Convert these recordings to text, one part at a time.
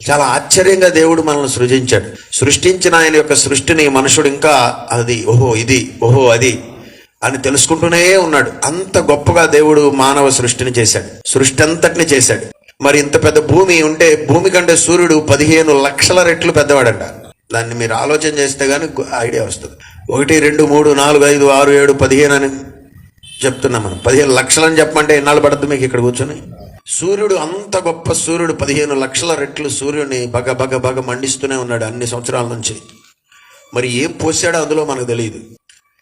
చాలా ఆశ్చర్యంగా దేవుడు మనల్ని సృజించాడు. సృష్టించిన ఆయన యొక్క సృష్టిని మనుషుడు ఇంకా అది ఓహో ఇది ఓహో అది అని తెలుసుకుంటూనే ఉన్నాడు. అంత గొప్పగా దేవుడు మానవ సృష్టిని చేశాడు. సృష్టి అంతటిని చేశాడు. మరి ఇంత పెద్ద భూమి ఉంటే భూమి కంటే సూర్యుడు పదిహేను లక్షల రెట్లు పెద్దవాడంట. దాన్ని మీరు ఆలోచన చేస్తే కానీ ఐడియా వస్తుంది. ఒకటి రెండు మూడు నాలుగు ఐదు ఆరు ఏడు పదిహేను అని చెప్తున్నాం మనం. పదిహేను లక్షలని చెప్పమంటే ఎన్నాళ్ళు పడుతుంది మీకు ఇక్కడ కూర్చొని? సూర్యుడు అంత గొప్ప సూర్యుడు పదిహేను లక్షల రెట్లు సూర్యుడిని బగ బగ బగ మండిస్తూనే ఉన్నాడు అన్ని సంవత్సరాల నుంచి. మరి ఏం పోసాడో అందులో మనకు తెలియదు.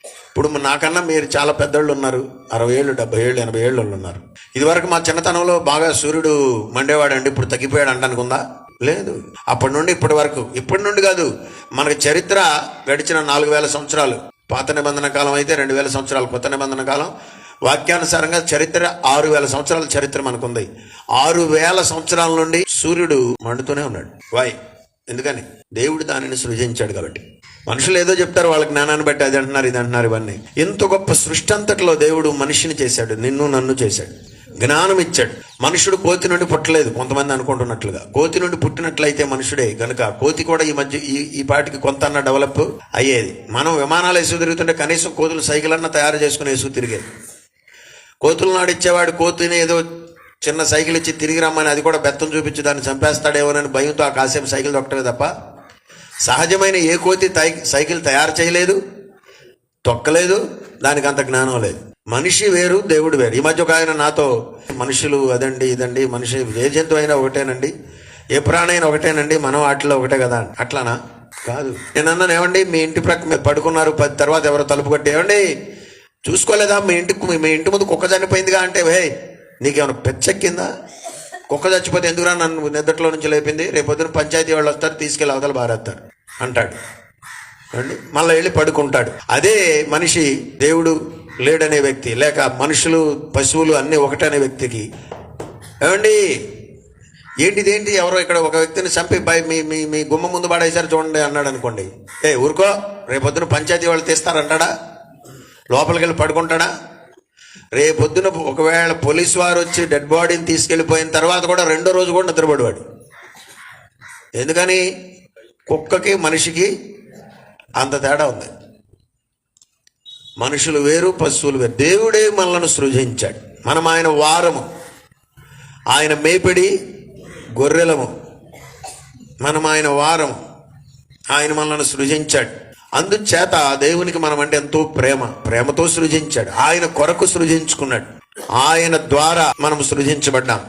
ఇప్పుడు నాకన్నా మీరు చాలా పెద్దోళ్ళు ఉన్నారు. అరవై ఏళ్ళు డెబ్బై ఏళ్ళు ఎనభై ఏళ్ళు ఉన్నారు. ఇదివరకు మా చిన్నతనంలో బాగా సూర్యుడు మండేవాడండి. ఇప్పుడు తగ్గిపోయాడు అంటానికి ఉందా లేదు. అప్పటి నుండి ఇప్పటి వరకు. ఇప్పటి నుండి కాదు. మనకు చరిత్ర గడిచిన నాలుగు వేల సంవత్సరాలు. పాత నిబంధన కాలం అయితే రెండు వేల సంవత్సరాలు. కొత్త నిబంధన కాలం వాక్యానుసారంగా చరిత్ర ఆరు వేల సంవత్సరాల చరిత్ర మనకుంది. ఆరు వేల సంవత్సరాల నుండి సూర్యుడు మండుతూనే ఉన్నాడు. వాయ్ ఎందుకని? దేవుడు దానిని సృజించాడు కాబట్టి. మనుషులు ఏదో చెప్తారు వాళ్ళ జ్ఞానాన్ని బట్టి అది అంటున్నారు ఇది అంటున్నారు ఇవన్నీ. ఇంత గొప్ప సృష్టి అంతట్లో దేవుడు మనిషిని చేశాడు నిన్ను నన్ను చేశాడు. జ్ఞానం ఇచ్చాడు. మనుషుడు కోతి నుండి పుట్టలేదు కొంతమంది అనుకుంటున్నట్లుగా. కోతి నుండి పుట్టినట్లయితే మనుషుడే గనుక కోతి కూడా ఈ మధ్య ఈ ఈ పాటికి కొంత అన్న డెవలప్ అయ్యేది. మనం విమానాలు వేసుకు తిరుగుతుంటే కనీసం కోతులు సైకిల్ అన్న తయారు చేసుకుని వేసుకు తిరిగేది. కోతులు నాడిచ్చేవాడు కోతిని ఏదో చిన్న సైకిల్ ఇచ్చి తిరిగి రమ్మని అది కూడా బెత్తం చూపించి దాన్ని చంపేస్తాడేమోనని భయంతో ఆ కాసేపు సైకిల్ తొక్కటమే తప్ప సహజమైన ఏ కోతి తై- సైకిల్ తయారు చేయలేదు తొక్కలేదు దానికి అంత జ్ఞానం లేదు. మనిషి వేరు దేవుడు వేరు. ఈ మధ్య ఒక ఆయన నాతో మనుషులు అదండి ఇదండి మనిషి ఏ జంతువు అయినా ఒకటేనండి ఏ ప్రాణైనా ఒకటేనండి మనం వాటిలో ఒకటే కదా అట్లానా? కాదు. నేను అన్నాను ఏమండి మీ ఇంటి ప్రక్క పడుకున్నారు పది తర్వాత ఎవరో తలుపు కొట్టి ఏమండి చూసుకోలేదా? మీ ఇంటి మీ ఇంటి ముందు కుక్క చనిపోయిందిగా అంటే హే నీకేమైనా పెచ్చెక్కిందా? కుక్క చచ్చిపోతే ఎందుకురా నన్ను నిద్రలో నుంచి లేపింది? రేపొద్దున పంచాయతీ వాళ్ళు వస్తారు తీసుకెళ్ళి అవతల బారేస్తారు. అంటాడు. అండి మళ్ళీ వెళ్ళి పడుకుంటాడు. అదే మనిషి దేవుడు లేడనే వ్యక్తి లేక మనుషులు పశువులు అన్నీ ఒకటనే వ్యక్తికి. ఏమండి? ఏంటిది ఏంటి? ఎవరో ఇక్కడ ఒక వ్యక్తిని చంపి బై మీ మీ మీ గుమ్మ ముందు పడేసారు చూడండి అన్నాడు అనుకోండి. ఏ ఊరుకో రేపొద్దున పంచాయతీ వాళ్ళు తీస్తారంటాడా? లోపలికి వెళ్ళి పడుకుంటాడా? రేపొద్దున ఒకవేళ పోలీస్ వారు వచ్చి డెడ్ బాడీని తీసుకెళ్ళిపోయిన తర్వాత కూడా రెండో రోజు కూడా నిద్రపడేవాడు ఎందుకని? కుక్కకి మనిషికి అంత తేడా ఉంది. మనుషులు వేరు పశువులు వేరు. దేవుడే మనలను సృజించాడు. మనం ఆయన వారము. ఆయన మేపిడి గొర్రెలము. మనం ఆయన వారము. ఆయన మనల్ని సృజించాడు. అందుచేత దేవునికి మనం అంటే ఎంతో ప్రేమ. ప్రేమతో సృజించాడు. ఆయన కొరకు సృజించుకున్నాడు. ఆయన ద్వారా మనం సృజించబడ్డాం.